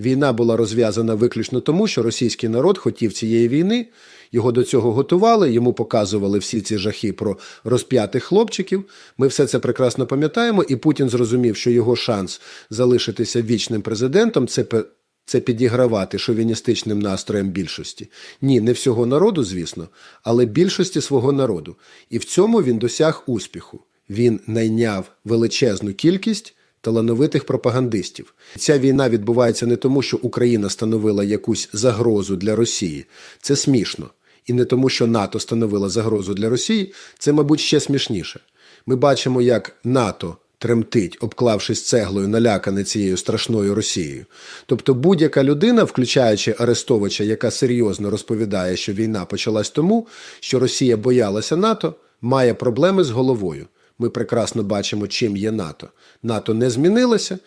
Війна була розв'язана виключно тому, що російський народ хотів цієї війни, його до цього готували, йому показували всі ці жахи про розп'ятих хлопчиків. Ми все це прекрасно пам'ятаємо, і Путін зрозумів, що його шанс залишитися вічним президентом це це підігравати шовіністичним настроєм більшості. Ні, не всього народу, звісно, але більшості свого народу. І в цьому він досяг успіху. Він найняв величезну кількість талановитих пропагандистів. Ця війна відбувається не тому, що Україна становила якусь загрозу для Росії. Це смішно. І не тому, що НАТО становила загрозу для Росії, це, мабуть, ще смішніше. Ми бачимо, як НАТО тремтить, обклавшись цеглою, налякане цією страшною Росією. Тобто будь-яка людина, включаючи Арестовича, яка серйозно розповідає, що війна почалась тому, що Росія боялася НАТО, має проблеми з головою. Ми прекрасно бачимо, чим є НАТО. НАТО не змінилося,